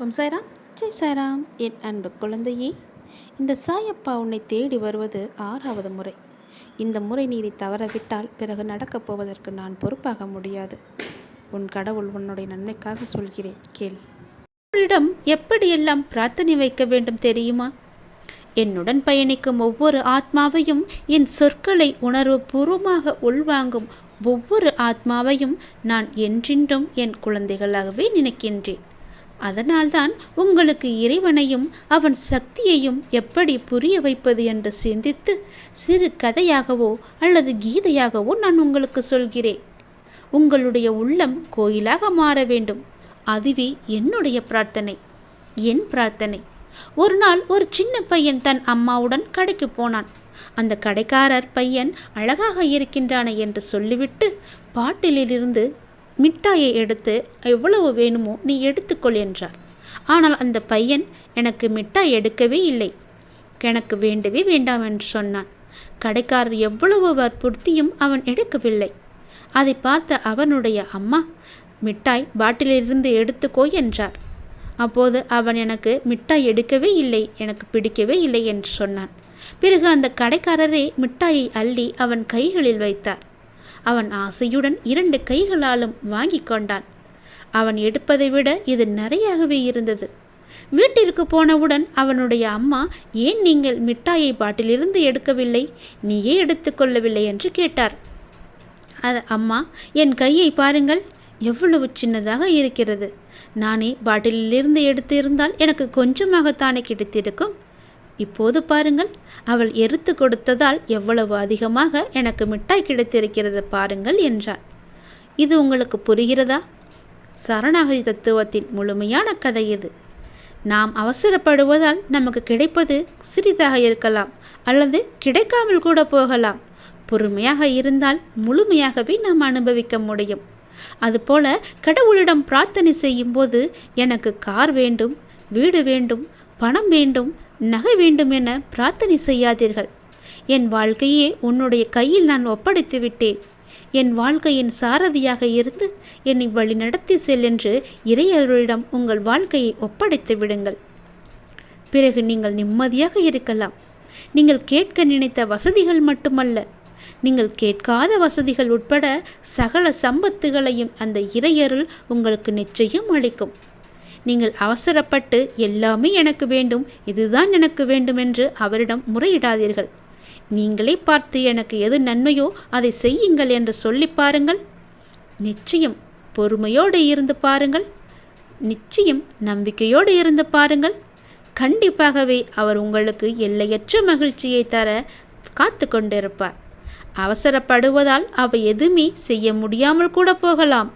ஓம் சாய்ராம். ஜெய் சாய்ராம். என் அன்பு குழந்தையே இந்த சாயப்பா உன்னை தேடி வருவது ஆறாவது முறை. இந்த முறை நீ இதை தவறவிட்டால் பிறகு நடக்கப் போவதற்கு நான் பொறுப்பாக முடியாது. உன் கடவுள் உன்னுடைய நன்மைக்காக சொல்கிறேன். கேள். அவரிடம் எப்படியெல்லாம் பிரார்த்தனை வைக்க வேண்டும் தெரியுமா? என்னுடன் பயணிக்கும் ஒவ்வொரு ஆத்மாவையும் என் சொற்களை உணர்வு பூர்வமாக உள்வாங்கும் ஒவ்வொரு ஆத்மாவையும் நான் என்றென்றும் என் குழந்தைகளாகவே நினைக்கின்றேன். அதனால்தான் உங்களுக்கு இறைவனையும் அவன் சக்தியையும் எப்படி புரிய வைப்பது என்று சிந்தித்து சிறு கதையாகவோ அல்லது கீதையாகவோ நான் உங்களுக்கு சொல்கிறேன். உங்களுடைய உள்ளம் கோயிலாக மாற வேண்டும். அதுவே என்னுடைய பிரார்த்தனை. என் பிரார்த்தனை. ஒரு நாள் ஒரு சின்ன பையன் தன் அம்மாவுடன் கடைக்கு போனான். அந்த கடைக்காரர் பையன் அழகாக இருக்கின்றானே என்று சொல்லிவிட்டு பாட்டிலிருந்து மிட்டாயை எடுத்து எவ்வளவு வேணுமோ நீ எடுத்துக்கொள் என்றார். ஆனால் அந்த பையன் எனக்கு மிட்டாய் எடுக்கவே இல்லை. எனக்கு வேண்டவே வேண்டாம் என்று சொன்னான். கடைக்காரர் எவ்வளவு வற்புறுத்தியும் அவன் எடுக்கவில்லை. அதை பார்த்த அவனுடைய அம்மா மிட்டாய் பாட்டிலிருந்து எடுத்துக்கோ என்றார். அப்போது அவன் எனக்கு மிட்டாய் எடுக்கவே இல்லை எனக்கு பிடிக்கவே இல்லை என்று சொன்னான். பிறகு அந்த கடைக்காரரே மிட்டாயை அள்ளி அவன் கைகளில் வைத்தார். அவன் ஆசையுடன் இரண்டு கைகளாலும் வாங்கி கொண்டான். அவன் எடுப்பதை விட இது நிறையாகவே இருந்தது. வீட்டிற்கு போனவுடன் அவனுடைய அம்மா ஏன் நீங்கள் மிட்டாயை பாட்டிலிருந்து எடுக்கவில்லை? நீயே எடுத்துக்கொள்ளவில்லை என்று கேட்டார். அது அம்மா என் கையை பாருங்கள். எவ்வளவு சின்னதாக இருக்கிறது. நானே பாட்டிலிருந்து எடுத்து இருந்தால் எனக்கு கொஞ்சமாகத்தானே கிடைத்திருக்கும். இப்போது பாருங்கள் அவள் எரித்து கொடுத்ததால் எவ்வளவு அதிகமாக எனக்கு மிட்டாய் கிடைத்திருக்கிறது பாருங்கள் என்றான் இது உங்களுக்கு புரிகிறதா? சரணாகதி தத்துவத்தின் முழுமையான கதை இது. நாம் அவசரப்படுவதால் நமக்கு கிடைப்பது சிறிதாக இருக்கலாம் அல்லது கிடைக்காமல் கூட போகலாம். பொறுமையாக இருந்தால் முழுமையாகவே நாம் அனுபவிக்க முடியும். அதுபோல கடவுளிடம் பிரார்த்தனை செய்யும்போது எனக்கு கார் வேண்டும் வீடு வேண்டும் பணம் வேண்டும் நகை வேண்டும் என பிரார்த்தனை செய்யாதீர்கள். என் வாழ்க்கையே உன்னுடைய கையில் நான் ஒப்படைத்து விட்டேன். என் வாழ்க்கையின் சாரதியாக இருந்து என்னை வழி நடத்தி செல் என்று இறையருளிடம் உங்கள் வாழ்க்கையை ஒப்படைத்து விடுங்கள். பிறகு நீங்கள் நிம்மதியாக இருக்கலாம். நீங்கள் கேட்க நினைத்த வசதிகள் மட்டுமல்ல. நீங்கள் கேட்காத வசதிகள் உட்பட சகல சம்பத்துகளையும் அந்த இறையருள் உங்களுக்கு நிச்சயம் அளிக்கும். நீங்கள் அவசரப்பட்டு எல்லாமே எனக்கு வேண்டும் இதுதான் எனக்கு வேண்டும் என்று அவரிடம் முறையிடாதீர்கள். நீங்களே பார்த்து எனக்கு எது நன்மையோ அதை செய்யுங்கள் என்று சொல்லி பாருங்கள். நிச்சயம் பொறுமையோடு இருந்து பாருங்கள். நிச்சயம் நம்பிக்கையோடு இருந்து பாருங்கள். கண்டிப்பாகவே அவர் உங்களுக்கு எல்லையற்ற மகிழ்ச்சியை தர காத்து கொண்டிருப்பார். அவசரப்படுவதால் அவை எதுவுமே செய்ய முடியாமல் கூட போகலாம்.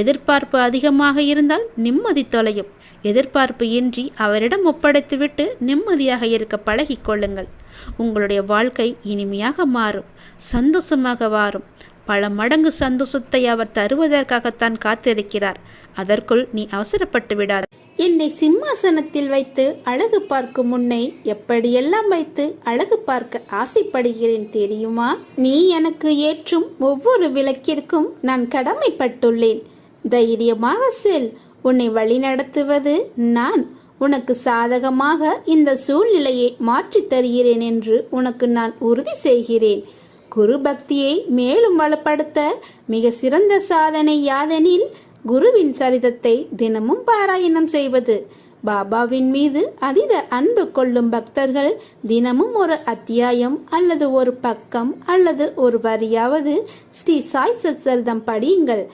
எதிர்பார்ப்பு அதிகமாக இருந்தால் நிம்மதி தொலையும். எதிர்பார்ப்பு இன்றி அவரிடம் ஒப்படைத்துவிட்டு நிம்மதியாக இருக்க பழகிக் கொள்ளுங்கள். உங்களுடைய வாழ்க்கை இனிமையாக மாறும் சந்தோஷமாக மாறும் பல மடங்கு சந்தோஷத்தை அவர் தருவதற்காகத்தான் காத்திருக்கிறார். அதற்குள் நீ அவசரப்பட்டு விடாத. என்னை சிம்மாசனத்தில் வைத்து அழகு பார்க்கும் முன்னை எப்படியெல்லாம் வைத்து அழகு பார்க்க ஆசைப்படுகிறேன் தெரியுமா? நீ எனக்கு ஏற்றும் ஒவ்வொரு விளக்கிற்கும் நான் கடமைப்பட்டுள்ளேன். தைரியமாக செல். உன்னை வழிநடத்துவது நான். உனக்கு சாதகமாக இந்த சூழ்நிலையை மாற்றித் தருகிறேன் என்று உனக்கு நான் உறுதி செய்கிறேன். குரு பக்தியை மேலும் வளப்படுத்த மிக சிறந்த சாதனை யாதெனில் குருவின் சரிதத்தை தினமும் பாராயணம் செய்வது. பாபாவின் மீது அதீத அன்பு கொள்ளும் பக்தர்கள் தினமும் ஒரு அத்தியாயம் அல்லது ஒரு பக்கம் அல்லது ஒரு வரியாவது ஸ்ரீ சாய் சச்சரிதம் படியுங்கள்.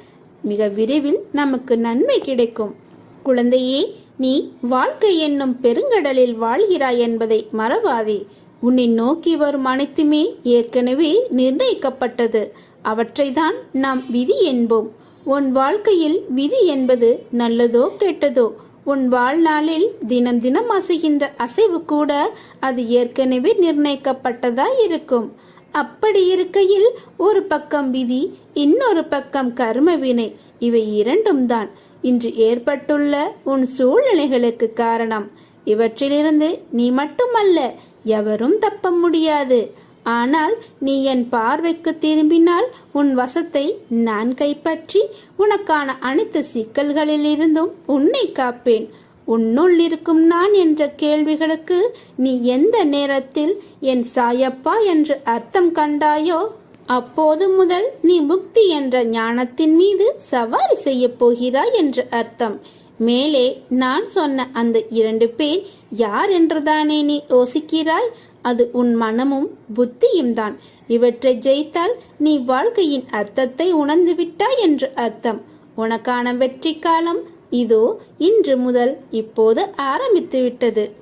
மிக விரைவில் நமக்கு நன்மை கிடைக்கும். குழந்தையே நீ வாழ்க்கை என்னும் பெருங்கடலில் வாழ்கிறாய் என்பதை மறவாதே. உன்னை நோக்கி வரும் அனைத்துமே ஏற்கனவே நிர்ணயிக்கப்பட்டது. அவற்றைதான் நாம் விதி என்போம். உன் வாழ்க்கையில் விதி என்பது நல்லதோ கெட்டதோ உன் வாழ்நாளில் தினம் தினம் அசைகின்ற அசைவு கூட அது ஏற்கனவே நிர்ணயிக்கப்பட்டதா இருக்கும் அப்படி இருக்கையில் ஒரு பக்கம் விதி இன்னொரு பக்கம் கர்ம வினை. இவை இரண்டும் தான். இன்று ஏற்பட்டுள்ள உன் சூழ்நிலைகளுக்கு காரணம். இவற்றிலிருந்து நீ மட்டுமல்ல எவரும் தப்ப முடியாது. ஆனால் நீ என் பார்வைக்கு திரும்பினால் உன் வசத்தை நான் கைப்பற்றி உனக்கான அனைத்து சிக்கல்களிலிருந்தும் உன்னை காப்பேன். உன்னுள் இருக்கும் நான் என்ற கேள்விகளுக்கு நீ எந்த நேரத்தில் என் சாயப்பா என்று அர்த்தம் கண்டாயோ அப்போது முதல் நீ முக்தி என்ற ஞானத்தின் மீது சவாரி செய்யப் போகிறாய் என்று அர்த்தம். மேலே நான் சொன்ன அந்த இரண்டு பேர் யார் என்றுதானே நீ யோசிக்கிறாய்? அது உன் மனமும் புத்தியும் தான். இவற்றை ஜெயித்தால் நீ வாழ்க்கையின் அர்த்தத்தை உணர்ந்து விட்டாய் என்று அர்த்தம். உனக்கான வெற்றி காலம் இதோ இன்று முதல் இப்போது ஆரம்பித்து விட்டது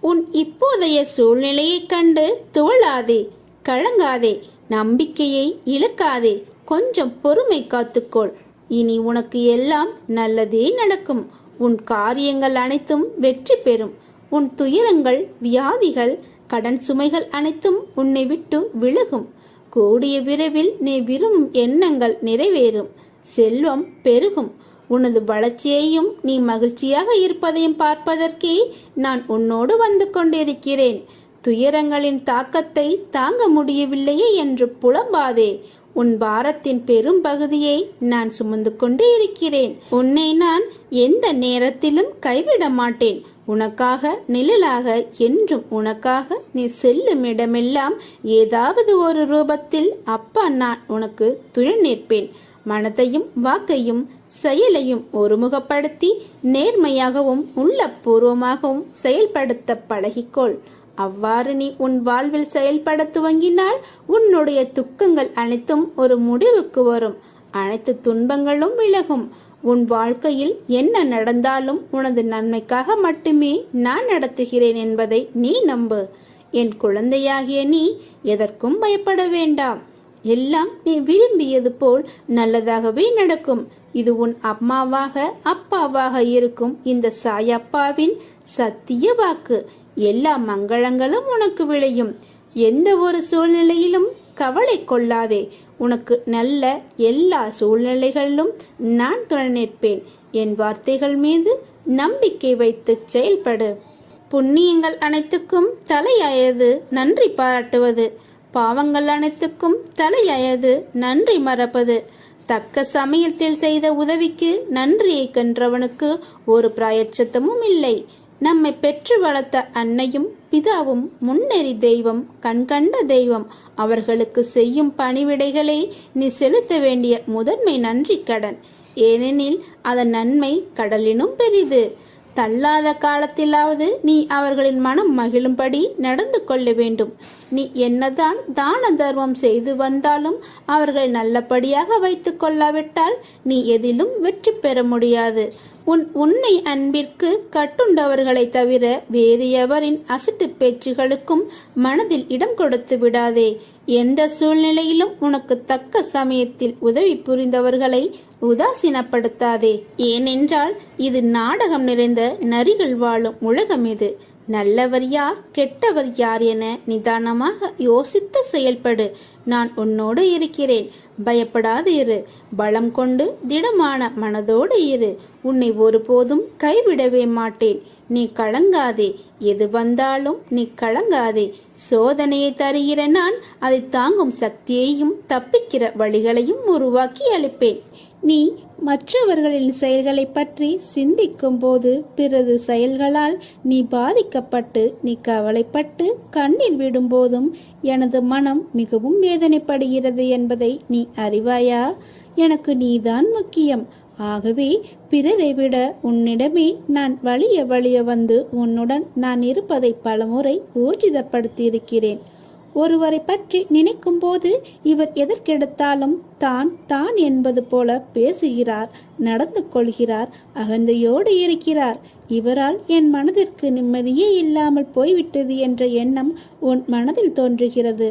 உன் இப்போதைய சூழ்நிலையைக் கண்டு துவளாதே கலங்காதே நம்பிக்கையை இழக்காதே கொஞ்சம் பொறுமை காத்துக்கொள். இனி உனக்கு எல்லாம் நல்லதே நடக்கும். உன் காரியங்கள் அனைத்தும் வெற்றி பெறும். உன் துயரங்கள் வியாதிகள் கடன் சுமைகள் அனைத்தும் உன்னை விட்டு விலகும். கூடிய விரைவில் நீ விரும்பும் எண்ணங்கள் நிறைவேறும். செல்வம் பெருகும். உனது வளர்ச்சியையும் நீ மகிழ்ச்சியாக இருப்பதையும் பார்ப்பதற்கே நான் உன்னோடு வந்து கொண்டிருக்கிறேன். துயரங்களின் தாக்கத்தை தாங்க முடியவில்லையே என்று புலம்பாதே. உன் பாரத்தின் பெரும் பகுதியை நான் சுமந்து கொண்டே இருக்கிறேன். உன்னை நான் எந்த நேரத்திலும் கைவிட மாட்டேன். உனக்காக நிழலாக என்றும் உனக்காக நீ செல்லும் இடமெல்லாம் ஏதாவது ஒரு ரூபத்தில் அப்பா நான் உனக்கு துணை நிற்பேன். மனதையும் வாக்கையும் செயலையும் ஒருமுகப்படுத்தி நேர்மையாகவும் உள்ளபூர்வமாகவும் செயல்படுத்த பழகிக்கொள். அவ்வாறு நீ உன் வாழ்வில் செயல்பட துவங்கினால் உன்னுடைய துக்கங்கள் அனைத்தும் ஒரு முடிவுக்கு வரும். அனைத்து துன்பங்களும் விலகும். உன் வாழ்க்கையில் என்ன நடந்தாலும் உனது நன்மைக்காக மட்டுமே நான் நடத்துகிறேன் என்பதை நீ நம்பு. என் குழந்தையாகிய நீ எதற்கும் பயப்பட வேண்டாம். எல்லாம் நீ விரும்பியது போல் நல்லதாகவே நடக்கும். இது உன் அம்மாவாக அப்பாவாக இருக்கும் இந்த சாயப்பாவின் சத்திய வாக்கு. எல்லா மங்களங்களும் உனக்கு விளையும். எந்த ஒரு சூழ்நிலையிலும் கவலை கொள்ளாதே. உனக்கு நல்ல எல்லா சூழ்நிலைகளிலும் நான் துணை நிற்பேன் என் வார்த்தைகள் மீது நம்பிக்கை வைத்து செயல்படு. புண்ணியங்கள் அனைத்துக்கும் தலையாயது நன்றி பாராட்டுவது. பாவங்கள் அனைத்துக்கும் தலையாயது நன்றி மறப்பது. தக்க சமயத்தில் செய்த உதவிக்கு நன்றியை கன்றவனுக்கு ஒரு பிராயச்சத்தமும் இல்லை. நம்மை பெற்று வளர்த்த அன்னையும் பிதாவும் முன்னெறி தெய்வம் கண்கண்ட தெய்வம். அவர்களுக்கு செய்யும் பணிவிடைகளை நீ செலுத்த வேண்டிய முதன்மை நன்றி கடன் ஏனெனில் அதன் நன்மை கடலினும் பெரிது. தள்ளாத காலத்திலாவது நீ அவர்களின் மனம் மகிழும்படி நடந்து கொள்ள வேண்டும். நீ என்னதான் தான தர்மம் செய்து வந்தாலும் அவர்கள் நல்லபடியாக வைத்து கொள்ளாவிட்டால் நீ எதிலும் வெற்றி பெற முடியாது. உன் உன்னை அன்பிற்கு கட்டுண்டவர்களை தவிர வேறு எவரின் அசட்டு பேச்சுகளுக்கும் மனதில் இடம் கொடுத்து விடாதே. எந்த சூழ்நிலையிலும் உனக்கு தக்க சமயத்தில் உதவி புரிந்தவர்களை உதாசீனப்படுத்தாதே. ஏனென்றால் இது நாடகம் நிறைந்த நரிகள் வாழும் உலகம் இது நல்லவர் யார் கெட்டவர் யார் என நிதானமாக யோசித்து செயல்படு. நான் உன்னோடு இருக்கிறேன். பயப்படாது இரு. பலம் கொண்டு திடமான மனதோடு இரு. உன்னை ஒருபோதும் கைவிடவே மாட்டேன். நீ கலங்காதே. எது வந்தாலும் நீ கலங்காதே. சோதனையை தருகிற நான் அதை தாங்கும் சக்தியையும் தப்பிக்கிற வழிகளையும் உருவாக்கி அளிப்பேன். நீ மற்றவர்களின் செயல்களை பற்றி சிந்திக்கும் போது பிறகு செயல்களால் நீ பாதிக்கப்பட்டு நீ கவலைப்பட்டு கண்ணீர் விடும்போதும் எனது மனம் மிகவும் வேதனைப்படுகிறது என்பதை நீ அறிவாயா? எனக்கு நீதான் முக்கியம். ஆகவே பிறரை விட உன்னிடமே நான் வழிய வழிய வந்து உன்னுடன் நான் இருப்பதை பலமுறை ஊர்ஜிதப்படுத்தியிருக்கிறேன். ஒருவரை பற்றி நினைக்கும் போது இவர் எதற்கெடுத்தாலும் தான் தான் என்பது போல பேசுகிறார் நடந்து கொள்கிறார் அகந்தையோடு இருக்கிறார். இவரால் என் மனதிற்கு நிம்மதியே இல்லாமல் போய்விட்டது என்ற எண்ணம் உன் மனதில் தோன்றுகிறது.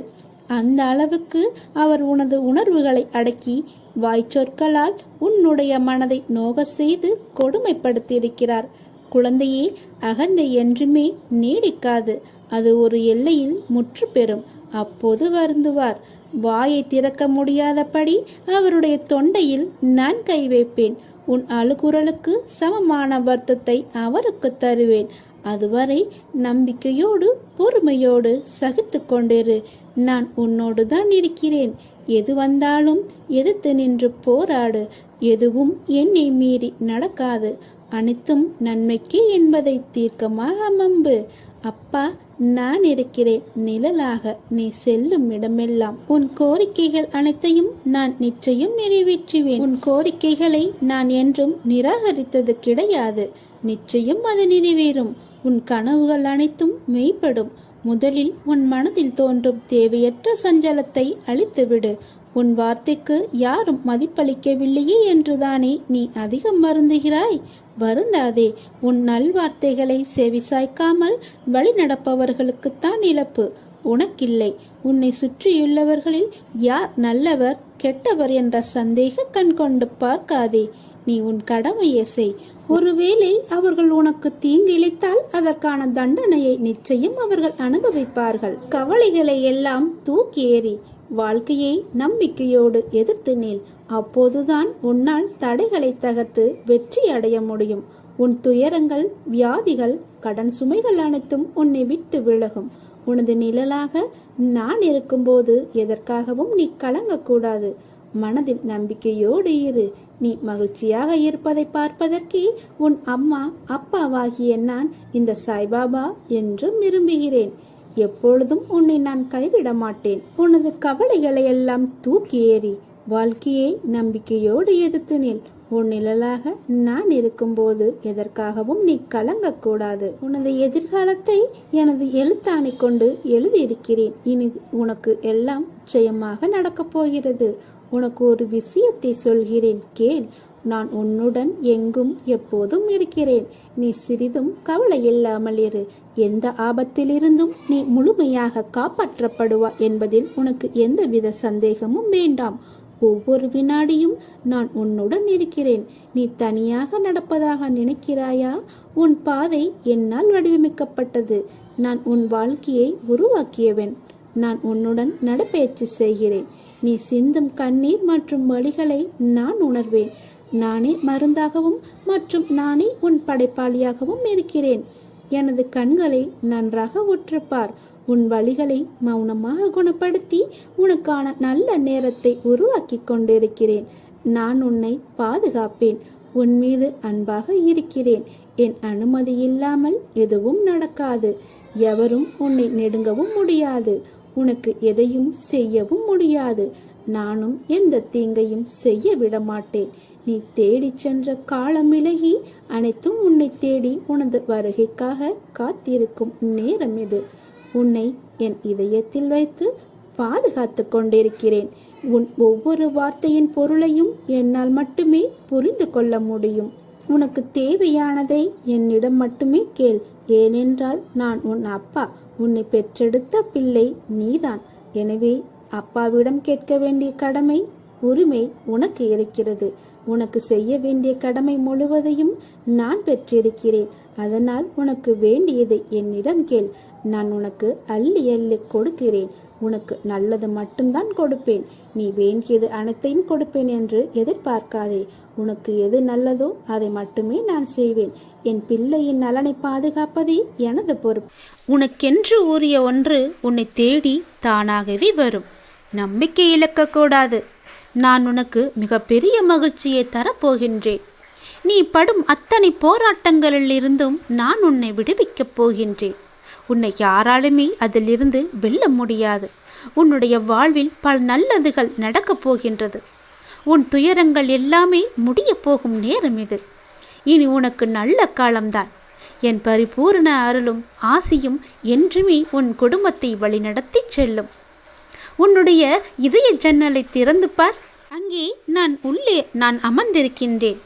அந்த அளவுக்கு அவர் உனது உணர்வுகளை அடக்கி வாய்ச்சொற்களால் உன்னுடைய மனதை நோக செய்து கொடுமைப்படுத்தியிருக்கிறார். குழந்தையே அகந்தை என்றுமே நீடிக்காது. அது ஒரு எல்லையில் முற்று பெறும் அப்போது வருந்துவார். வாயை திறக்க முடியாதபடி அவருடைய தொண்டையில் நான் கை வைப்பேன். உன் அழுகுரலுக்கு சமமான வருத்தத்தை அவருக்கு தருவேன். அதுவரை நம்பிக்கையோடு பொறுமையோடு சகித்து கொண்டிரு. நான் உன்னோடு தான் இருக்கிறேன். எது வந்தாலும் எதிர்த்து நின்று போராடு. எதுவும் என்னை மீறி நடக்காது. அனைத்தும் நன்மைக்கு என்பதை தீர்க்கமாக மம்பு அப்பா நான் இருக்கிறேன் நிழலாக நீ செல்லும் இடமெல்லாம். உன் கோரிக்கைகள் அனைத்தையும் நான் நிச்சயம் நிறைவேற்றுவேன். உன் கோரிக்கைகளை நான் என்றும் நிராகரித்தது கிடையாது. நிச்சயம் அது நிறைவேறும். உன் கனவுகள் அனைத்தும் மெய்ப்படும். முதலில் உன் மனதில் தோன்றும் தேவையற்ற சஞ்சலத்தை அழித்துவிடு. உன் வார்த்தைக்கு யாரும் மதிப்பளிக்கவில்லையே என்றுதானே நீ அதிகம் மருந்துகிறாய் வருந்தாதே. உன் நல்வார்த்தைகளை செவிசாய்க்காமல் வழி நடப்பவர்களுக்குத்தான் இழப்பு. உனக்கில்லை. உன்னை சுற்றியுள்ளவர்களில் யார் நல்லவர் கெட்டவர் என்ற சந்தேக கண் கொண்டு பார்க்காதே. நீ உன் கடமையை செய். ஒருவேளை அவர்கள் உனக்கு தீங்கிழைத்தால் அதற்கான தண்டனையை நிச்சயம் அவர்கள் அனுபவிப்பார்கள். கவலைகளை எல்லாம் தூக்கி ஏறி வாழ்க்கையை நம்பிக்கையோடு எதிர்த்து நில். அப்போதுதான் உன்னால் தடைகளை தகர்த்து வெற்றி அடைய முடியும். உன் துயரங்கள் வியாதிகள் கடன் சுமைகள் அனைத்தும் உன்னை விட்டு விலகும். உனது நிழலாக நான் இருக்கும்போது எதற்காகவும் நீ கலங்கக்கூடாது. மனதில் நம்பிக்கையோடு இரு. நீ மகிழ்ச்சியாக இருப்பதை பார்ப்பதற்கே உன் அம்மா அப்பாவாகிய நான் இந்த சாய்பாபா என்றும் விரும்புகிறேன். எப்பொழுதும் உன்னை நான் கைவிட மாட்டேன் உனது கவலைகளை எல்லாம் தூக்கி ஏறி வாழ்க்கையை நம்பிக்கையோடு எதிர்த்து நில். உன் நிழலாக நான் இருக்கும்போது எதற்காகவும் நீ கலங்கக்கூடாது. உனது எதிர்காலத்தை எனது எழுத்தாணை கொண்டு எழுதியிருக்கிறேன். இனி உனக்கு எல்லாம் ஜெயமாக நடக்கப் போகிறது உனக்கு ஒரு விஷயத்தை சொல்கிறேன். கேள். நான் உன்னுடன் எங்கும் எப்போதும் இருக்கிறேன். நீ சிறிதும் கவலை இல்லாமல் இரு. எந்த ஆபத்திலிருந்தும் நீ முழுமையாக காப்பாற்றப்படுவா என்பதில் உனக்கு எந்தவித சந்தேகமும் வேண்டாம். ஒவ்வொரு வினாடியும் நான் உன்னுடன் இருக்கிறேன். நீ தனியாக நடப்பதாக நினைக்கிறாயா? உன் பாதை என்னால் வடிவமைக்கப்பட்டது. நான் உன் வாழ்க்கையை உருவாக்கியவன். நான் உன்னுடன் நடப்பயிற்சி செய்கிறேன். நீ சிந்தும் கண்ணீர் மற்றும் வழிகளை நான் உணர்வேன். நானே மருந்தாகவும் மற்றும் நானே உன் படைப்பாளியாகவும் இருக்கிறேன். எனது கண்களை நன்றாக உற்றுப்பார். உன் வழிகளை மௌனமாக குணப்படுத்தி உனக்கான நல்ல நேரத்தை உருவாக்கி கொண்டிருக்கிறேன். நான் உன்னை பாதுகாப்பேன். உன் மீது அன்பாக இருக்கிறேன். என் அனுமதி இல்லாமல் எதுவும் நடக்காது. எவரும் உன்னை நெடுங்கவும் முடியாது. உனக்கு எதையும் செய்யவும் முடியாது. நானும் எந்த தீங்கையும் செய்ய விட மாட்டேன் நீ தேடிச் சென்ற காலம் விலகி அனைத்தும் உன்னை தேடி உனது வருகைக்காக காத்திருக்கும் நேரம் இது. உன்னை என் இதயத்தில் வைத்து பாதுகாத்து கொண்டிருக்கிறேன். உன் ஒவ்வொரு வார்த்தையின் பொருளையும் என்னால் மட்டுமே புரிந்து கொள்ள முடியும். உனக்கு தேவையானதை என்னிடம் மட்டுமே கேள். ஏனென்றால் நான் உன் அப்பா. உன்னை பெற்றெடுத்த பிள்ளை நீதான். எனவே அப்பாவிடம் கேட்க வேண்டிய கடமை உரிமை உனக்கு இருக்கிறது. உனக்கு செய்ய வேண்டிய கடமை முழுவதையும் நான் பெற்றிருக்கிறேன். அதனால் உனக்கு வேண்டியதை என்னிடம் கேள். நான் உனக்கு அள்ளி அள்ளி கொடுக்கிறேன். உனக்கு நல்லது மட்டும்தான் கொடுப்பேன். நீ வேண்டியது அனைத்தையும் கொடுப்பேன் என்று எதிர்பார்க்காதே. உனக்கு எது நல்லதோ அதை மட்டுமே நான் செய்வேன். என் பிள்ளையின் நலனை பாதுகாப்பதே எனது பொறுப்பு. உனக்கென்று உரிய ஒன்று உன்னை தேடி தானாகவே வரும். நம்பிக்கை இழக்கக்கூடாது. நான் உனக்கு மிகப்பெரிய மகிழ்ச்சியை தரப்போகின்றேன். நீ படும் அத்தனை போராட்டங்களிலிருந்தும் நான் உன்னை விடுவிக்கப் போகின்றேன். உன்னை யாராலுமே அதிலிருந்து வெல்ல முடியாது. உன்னுடைய வாழ்வில் பல நல்லதுகள் நடக்கப் போகின்றது. உன் துயரங்கள் எல்லாமே முடியப் போகும் நேரம் இது. இனி உனக்கு நல்ல காலம்தான். என் பரிபூரண அருளும் ஆசியும் என்றுமே உன் குடும்பத்தை வழிநடத்தி செல்லும். உன்னுடைய இதய ஜன்னலை திறந்து பார். அங்கே நான் உள்ளே நான் அமர்ந்திருக்கின்றேன்.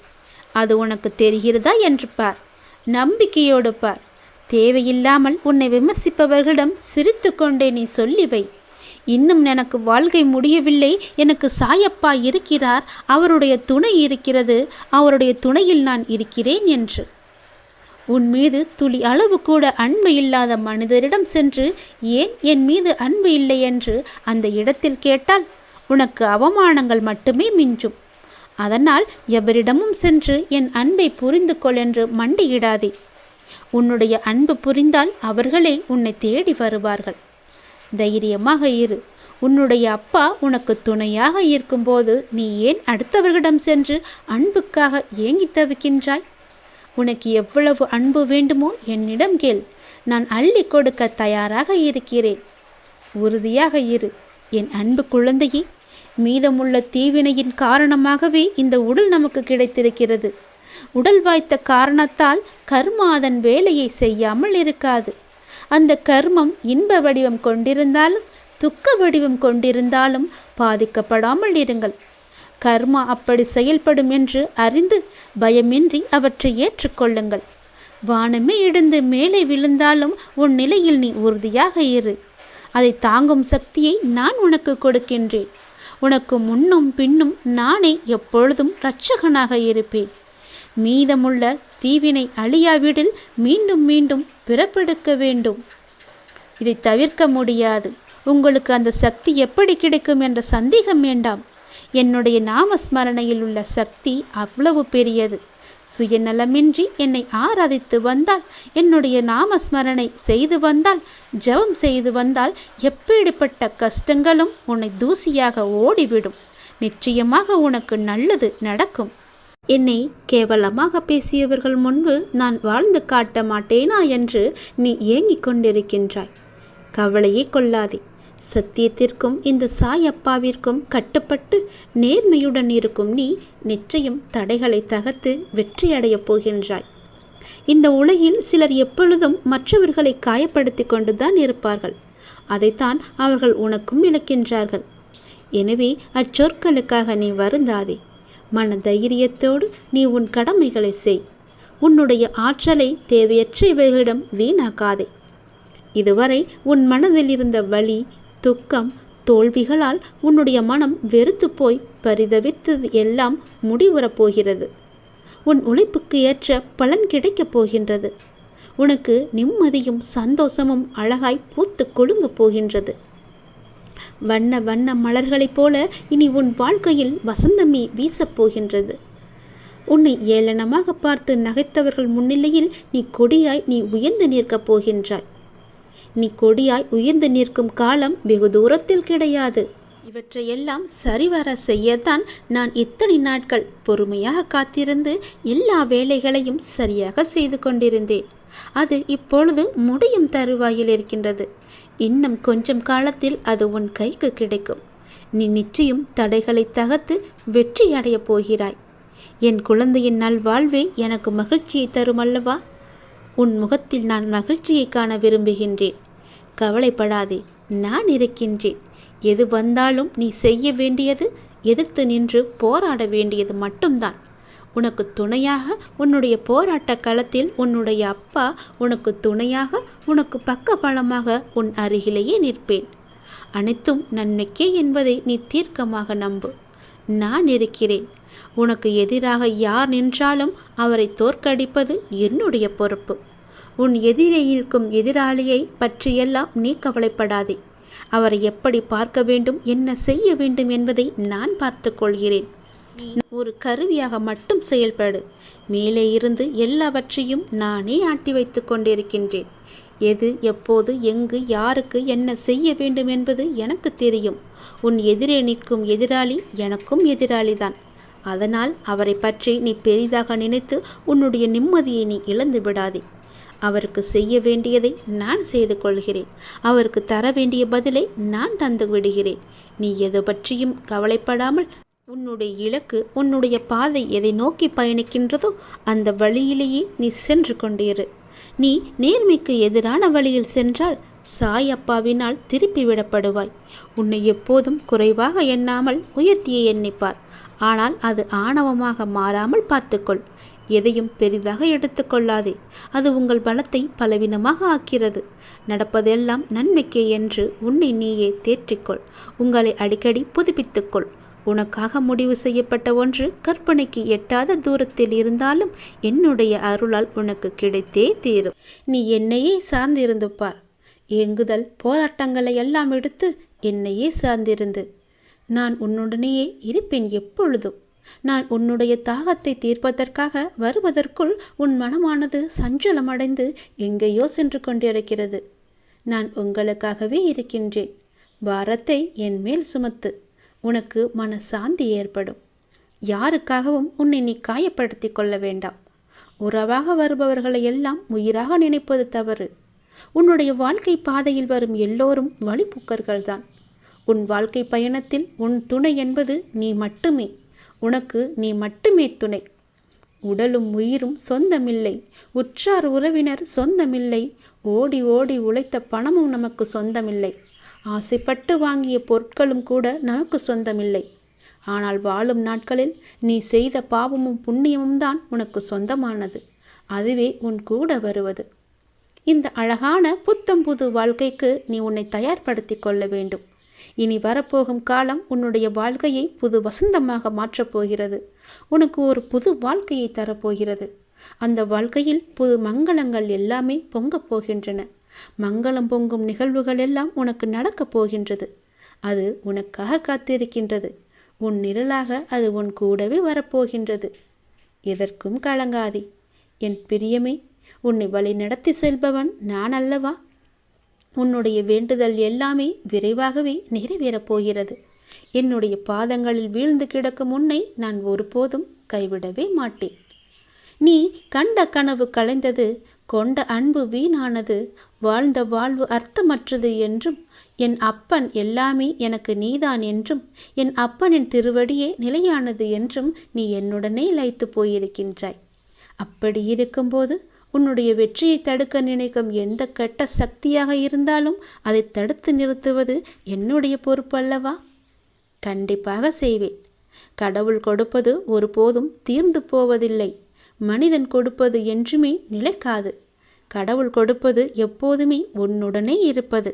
அது உனக்கு தெரிகிறதா என்று பார். நம்பிக்கையோடு பார். தேவையில்லாமல் உன்னை விமர்சிப்பவர்களிடம் சிரித்து கொண்டே நீ சொல்லி வை. இன்னும் எனக்கு வாழ்க்கை முடியவில்லை. எனக்கு சாயப்பா இருக்கிறார். அவருடைய துணை இருக்கிறது. அவருடைய துணையில் நான் இருக்கிறேன் என்று. உன் மீது துளி அளவு கூட அன்பு இல்லாத மனிதரிடம் சென்று ஏன் என் மீது அன்பு இல்லை என்று அந்த இடத்தில் கேட்டால் உனக்கு அவமானங்கள் மட்டுமே மிஞ்சும். அதனால் எவரிடமும் சென்று என் அன்பை புரிந்து கொள் என்று மண்டியிடாதே. உன்னுடைய அன்பு புரிந்தால் அவர்களே உன்னை தேடி வருவார்கள். தைரியமாக இரு. உன்னுடைய அப்பா உனக்கு துணையாக இருக்கும்போது நீ ஏன் அடுத்தவர்களிடம் சென்று அன்புக்காக ஏங்கி தவிக்கின்றாய்? உனக்கு எவ்வளவு அன்பு வேண்டுமோ என்னிடம் கேள். நான் அள்ளி கொடுக்க தயாராக இருக்கிறேன். உறுதியாக இரு. என் அன்பு குழந்தையே மீதமுள்ள தீவினையின் காரணமாகவே இந்த உடல் நமக்கு கிடைத்திருக்கிறது. உடல் வாய்த்த காரணத்தால் கர்மா அதன் வேலையை செய்யாமல் இருக்காது. அந்த கர்மம் இன்ப வடிவம் கொண்டிருந்தாலும் துக்க வடிவம் கொண்டிருந்தாலும் பாதிக்கப்படாமல் இருங்கள். கர்மா அப்படி செயல்படும் என்று அறிந்து பயமின்றி அவற்றை ஏற்றுக்கொள்ளுங்கள். வானமே இடிந்து மேலே விழுந்தாலும் உன் நிலையில் நீ உறுதியாக இரு. அதை தாங்கும் சக்தியை நான் உனக்கு கொடுக்கின்றேன். உனக்கு முன்னும் பின்னும் நானே எப்பொழுதும் இரட்சகனாக இருப்பேன். மீதமுள்ள தீவினை அழியாவிடில் மீண்டும் மீண்டும் பிறப்பெடுக்க வேண்டும். இதை தவிர்க்க முடியாது. உங்களுக்கு அந்த சக்தி எப்படி கிடைக்கும் என்ற சந்தேகம் வேண்டாம். என்னுடைய நாமஸ்மரணையில் உள்ள சக்தி அவ்வளவு பெரியது. சுயநலமின்றி என்னை ஆராதித்து வந்தால் என்னுடைய நாமஸ்மரணை செய்து வந்தால் ஜெபம் செய்து வந்தால் எப்படிப்பட்ட கஷ்டங்களும் உன்னை தூசியாக ஓடிவிடும். நிச்சயமாக உனக்கு நல்லது நடக்கும். என்னை கேவலமாக பேசியவர்கள் முன்பு நான் வாழ்ந்து காட்ட மாட்டேனா என்று நீ ஏங்கிக் கொண்டிருக்கின்றாய். கவலையே கொள்ளாதே. சத்தியத்திற்கும் இந்த சாய் அப்பாவிற்கும் கட்டுப்பட்டு நேர்மையுடன் இருக்கும் நீ நிச்சயம் தடைகளை தகர்த்து வெற்றியடையப் போகின்றாய். இந்த உலகில் சிலர் எப்பொழுதும் மற்றவர்களை காயப்படுத்தி கொண்டுதான் இருப்பார்கள். அதைத்தான் அவர்கள் உனக்கும் விளக்கின்றார்கள் எனவே அச்சொற்களுக்காக நீ வருந்தாதே. மன தைரியத்தோடு நீ உன் கடமைகளை செய். உன்னுடைய ஆற்றலை தேவையற்ற இவைகளிடம் வீணாக்காதே. இதுவரை உன் மனதில் இருந்த வலி துக்கம் தோல்விகளால் உன்னுடைய மனம் வெறுத்து போய் பரிதவித்தது எல்லாம் முடிவுறப் போகிறது. உன் உழைப்புக்கு ஏற்ற பலன் கிடைக்கப் போகின்றது. உனக்கு நிம்மதியும் சந்தோஷமும் அழகாய் பூத்து குலுங்கப் போகின்றது. வண்ண வண்ண மலர்களைப் போல இனி உன் வாழ்க்கையில் வசந்தமே வீசப் போகின்றது. உன்னை ஏளனமாக பார்த்து நகைத்தவர்கள் முன்னிலையில் நீ கொடியாய் நீ உயர்ந்து நிற்கப் போகின்றாய். நீ கொடியாய் உயர்ந்து நிற்கும் காலம் வெகு தூரத்தில் கிடையாது. இவற்றையெல்லாம் சரிவர செய்யத்தான் நான் இத்தனை நாட்கள் பொறுமையாக காத்திருந்து எல்லா வேலைகளையும் சரியாக செய்து கொண்டிருந்தேன். அது இப்பொழுது முடியும் தருவாயில் இருக்கின்றது. இன்னும் கொஞ்சம் காலத்தில் அது உன் கைக்கு கிடைக்கும். நீ நிச்சயம் தடைகளை தகர்த்து வெற்றி அடையப் போகிறாய். என் குழந்தையின் நல்வாழ்வே எனக்கு மகிழ்ச்சியை தரும் அல்லவா உன் முகத்தில் நான் மகிழ்ச்சியை காண விரும்புகின்றேன். கவலைப்படாதே நான் இருக்கின்றேன். எது வந்தாலும் நீ செய்ய வேண்டியது எதிர்த்து நின்று போராட வேண்டியது மட்டும்தான். உனக்கு துணையாக உன்னுடைய போராட்ட களத்தில் உன்னுடைய அப்பா உனக்கு துணையாக உனக்கு பக்கபலமாக உன் அருகிலேயே நிற்பேன். அனைத்தும் நன்மைக்கே என்பதை நீ தீர்க்கமாக நம்பு. நான் இருக்கிறேன். உனக்கு எதிராக யார் நின்றாலும் அவரை தோற்கடிப்பது என்னுடைய பொறுப்பு. உன் எதிரே இருக்கும் எதிராளியை பற்றியெல்லாம் நீ கவலைப்படாதே. அவரை எப்படி பார்க்க வேண்டும் என்ன செய்ய வேண்டும் என்பதை நான் பார்த்து கொள்கிறேன் ஒரு கருவியாக மட்டும் செயல்படு. மேலே இருந்து எல்லாவற்றையும் நானே ஆட்டி வைத்து கொண்டிருக்கின்றேன். எது எப்போது எங்கு யாருக்கு என்ன செய்ய வேண்டும் என்பது எனக்கு தெரியும். உன் எதிரே நிற்கும் எதிராளி எனக்கும் எதிராளிதான். அதனால் அவரை பற்றி நீ பெரிதாக நினைத்து உன்னுடைய நிம்மதியை நீ இழந்து விடாதே அவருக்கு செய்ய வேண்டியதை நான் செய்து கொள்கிறேன். அவருக்கு தர வேண்டிய பதிலை நான் தந்து விடுகிறேன். நீ எது பற்றியும் கவலைப்படாமல் உன்னுடைய இலக்கு உன்னுடைய பாதை எதை நோக்கி பயணிக்கின்றதோ அந்த வழியிலேயே நீ சென்று கொண்டிரு. நீ நேர்மைக்கு எதிரான வழியில் சென்றால் சாய் அப்பாவினால் திருப்பி விடப்படுவாய். உன்னை எப்போதும் குறைவாக எண்ணாமல் உயர்த்தியே எண்ணிப்பார். ஆனால் அது ஆணவமாக மாறாமல் பார்த்துக்கொள். எதையும் பெரிதாக எடுத்துக்கொள்ளாதே. அது உங்கள் பலத்தை பலவீனமாக ஆக்கிறது. நடப்பதெல்லாம் நன்மைக்கே என்று உன்னை நீயே தேற்றிக்கொள். உங்களை அடிக்கடி புதுப்பித்துக்கொள். உனக்காக முடிவு செய்யப்பட்ட ஒன்று கற்பனைக்கு எட்டாத தூரத்தில் இருந்தாலும் என்னுடைய அருளால் உனக்கு கிடைத்தே தீரும். நீ என்னையே சார்ந்திருந்து பார் ஏங்குதல் போராட்டங்களை எல்லாம் எடுத்து என்னையே சார்ந்திருந்து. நான் உன்னுடனேயே இருப்பேன் எப்பொழுதும். நான் உன்னுடைய தாகத்தை தீர்ப்பதற்காக வருவதற்குள் உன் மனமானது சஞ்சலமடைந்து எங்கேயோ சென்று கொண்டிருக்கிறது. நான் உங்களுக்காகவே இருக்கின்றேன். பாரத்தை என் மேல் சுமத்து. உனக்கு மன சாந்தி ஏற்படும். யாருக்காகவும் உன்னை நீ காயப்படுத்தி கொள்ள வேண்டாம். உறவாக வருபவர்களை எல்லாம் உயிராக நினைப்பது தவறு. உன்னுடைய வாழ்க்கை பாதையில் வரும் எல்லோரும் வழிபுக்கர்கள்தான். உன் வாழ்க்கை பயணத்தில் உன் துணை என்பது நீ மட்டுமே. உனக்கு நீ மட்டுமே துணை. உடலும் உயிரும் சொந்தமில்லை. உற்றார் உறவினர் சொந்தமில்லை. ஓடி ஓடி உழைத்த பணமும் நமக்கு சொந்தமில்லை. ஆசைப்பட்டு வாங்கிய பொருட்களும் கூட நமக்கு சொந்தமில்லை. ஆனால் வாழும் நாட்களில் நீ செய்த பாவமும் புண்ணியமும் தான் உனக்கு சொந்தமானது. அதுவே உன் கூட வருவது. இந்த அழகான புத்தம் புது வாழ்க்கைக்கு நீ உன்னை தயார்படுத்தி கொள்ள வேண்டும். இனி வரப்போகும் காலம் உன்னுடைய வாழ்க்கையை புது வசந்தமாக மாற்றப் போகிறது. உனக்கு ஒரு புது வாழ்க்கையை தரப்போகிறது. அந்த வாழ்க்கையில் புது மங்களங்கள் எல்லாமே பொங்கப் போகின்றன. மங்களம் பொங்கும் நிகழ்வுகள் எல்லாம் உனக்கு நடக்கப் போகின்றது. அது உனக்காக காத்திருக்கின்றது. உன் நிழலாக அது உன் கூடவே வரப்போகின்றது. எதற்கும் கலங்காதே. என் பிரியமே உன்னை வழி நடத்தி செல்பவன் நான் அல்லவா? உன்னுடைய வேண்டுதல் எல்லாமே விரைவாகவே நிறைவேறப் போகிறது. என்னுடைய பாதங்களில் வீழ்ந்து கிடக்கும் உன்னை நான் ஒருபோதும் கைவிடவே மாட்டேன். நீ கண்ட கனவு கலைந்தது கொண்ட அன்பு வீணானது வாழ்ந்த வாழ்வு அர்த்தமற்றது என்றும் என் அப்பன் எல்லாமே எனக்கு நீதான் என்றும் என் அப்பனின் திருவடியே நிலையானது என்றும் நீ என்னுடனே லயித்து போயிருக்கின்றாய். அப்படி இருக்கும்போது உன்னுடைய வெற்றியை தடுக்க நினைக்கும் எந்த கெட்ட சக்தியாக இருந்தாலும் அதை தடுத்து நிறுத்துவது என்னுடைய பொறுப்பல்லவா கண்டிப்பாக செய்வேன். கடவுள் கொடுப்பது ஒருபோதும் தீர்ந்து போவதில்லை. மனிதன் கொடுப்பது என்றுமே நிலைக்காது. கடவுள் கொடுப்பது எப்போதுமே உன்னுடனே இருப்பது.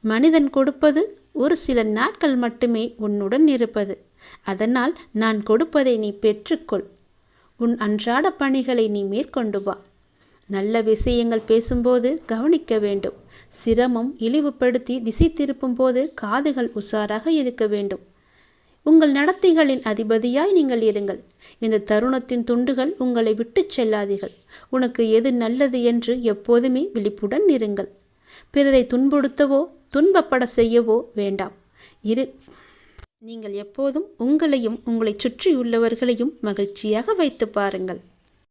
மனிதன் கொடுப்பது ஒரு சில நாட்கள் மட்டுமே உன்னுடன் இருப்பது. அதனால் நான் கொடுப்பதை நீ பெற்றுக்கொள். உன் அன்றாட பணிகளை நீ மேற்கொண்டு வா. நல்ல விஷயங்கள் பேசும்போது கவனிக்க வேண்டும். சிரமம் இழிவுபடுத்தி திசை திருப்பும் போது காதுகள் உஷாராக இருக்க வேண்டும். உங்கள் நடத்தைகளின் அதிபதியாய் நீங்கள் இருங்கள். இந்த தருணத்தின் துண்டுகள் உங்களை விட்டுச் செல்லாதீர்கள். உனக்கு எது நல்லது என்று எப்போதுமே விழிப்புடன் இருங்கள். பிறரை துன்புறுத்தவோ துன்பப்பட செய்யவோ வேண்டாம். இரு நீங்கள் எப்போதும் உங்களையும் உங்களை சுற்றியுள்ளவர்களையும் மகிழ்ச்சியாக வைத்து பாருங்கள்.